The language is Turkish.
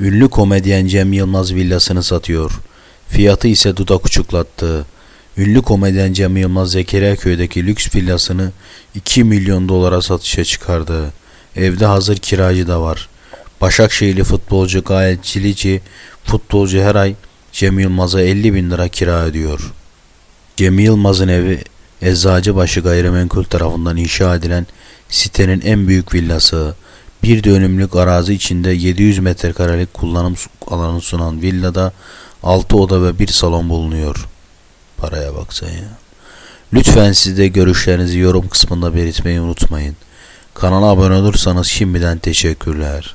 Ünlü komedyen Cem Yılmaz villasını satıyor. Fiyatı ise dudak uçuklattı. Ünlü komedyen Cem Yılmaz Zekeriyaköy'deki lüks villasını 2 milyon dolara satışa çıkardı. Evde hazır kiracı da var. Başakşehirli futbolcu Gayet Çilici, futbolcu her ay Cem Yılmaz'a 50 bin lira kira ödüyor. Cem Yılmaz'ın evi Eczacıbaşı Gayrimenkul tarafından inşa edilen sitenin en büyük villası. Bir dönümlük arazi içinde 700 metrekarelik kullanım alanı sunan villada 6 oda ve 1 salon bulunuyor. Paraya bak sen ya. Lütfen siz de görüşlerinizi yorum kısmında belirtmeyi unutmayın. Kanala abone olursanız şimdiden teşekkürler.